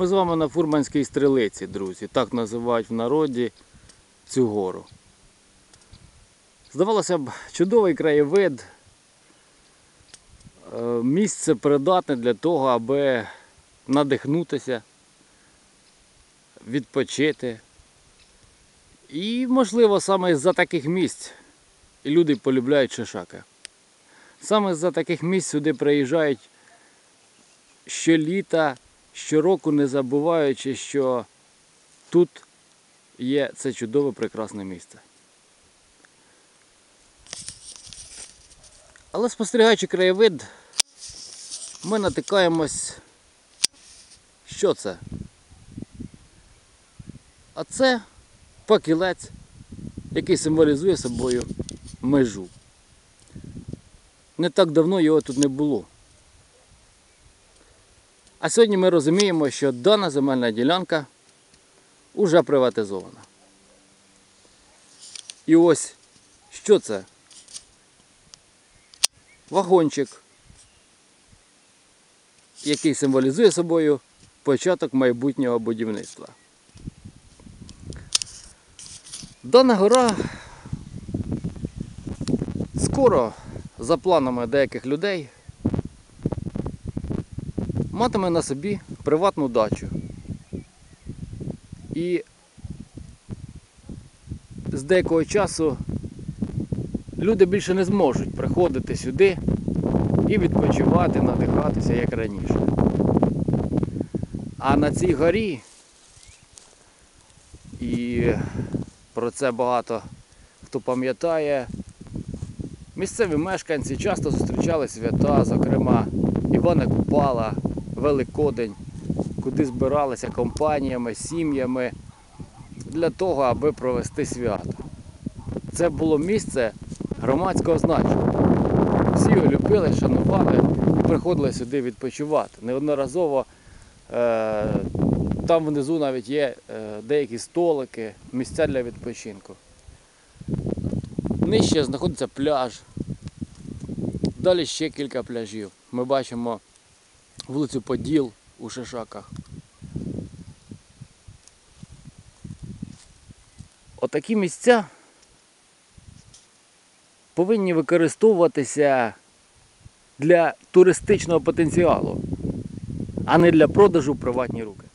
Ми з вами на Фурманській стрілиці, друзі. Так називають в народі цю гору. Здавалося б, чудовий краєвид. Е, Місце придатне для того, аби надихнутися, відпочити. І, можливо, саме з-за таких місць і люди полюбляють шишаки. Саме з-за таких місць сюди приїжджають щоліта, щороку, не забуваючи, що тут є це чудове прекрасне місце. Але спостерігаючи краєвид, ми натикаємось. Що це? А це пакілець, який символізує собою межу. Не так давно його тут не було. А сьогодні ми розуміємо, що дана земельна ділянка уже приватизована. І ось що це? Вагончик, який символізує собою початок майбутнього будівництва. Дана гора скоро, за планами деяких людей, матиме на собі приватну дачу. І з деякого часу люди більше не зможуть приходити сюди і відпочивати, надихатися як раніше. А на цій горі, і про це багато хто пам'ятає, місцеві мешканці часто зустрічали свята, зокрема Івана Купала, Великодень, куди збиралися компаніями, сім'ями для того, аби провести свято. Це було місце громадського значення. Всі його любили, шанували приходили сюди відпочивати. Неодноразово е, там внизу навіть є е, деякі столики, місця для відпочинку. Нижче знаходиться пляж. Далі ще кілька пляжів. Ми бачимо вулицю Поділ у Шишаках. Отакі місця повинні використовуватися для туристичного потенціалу, а не для продажу в приватні руки.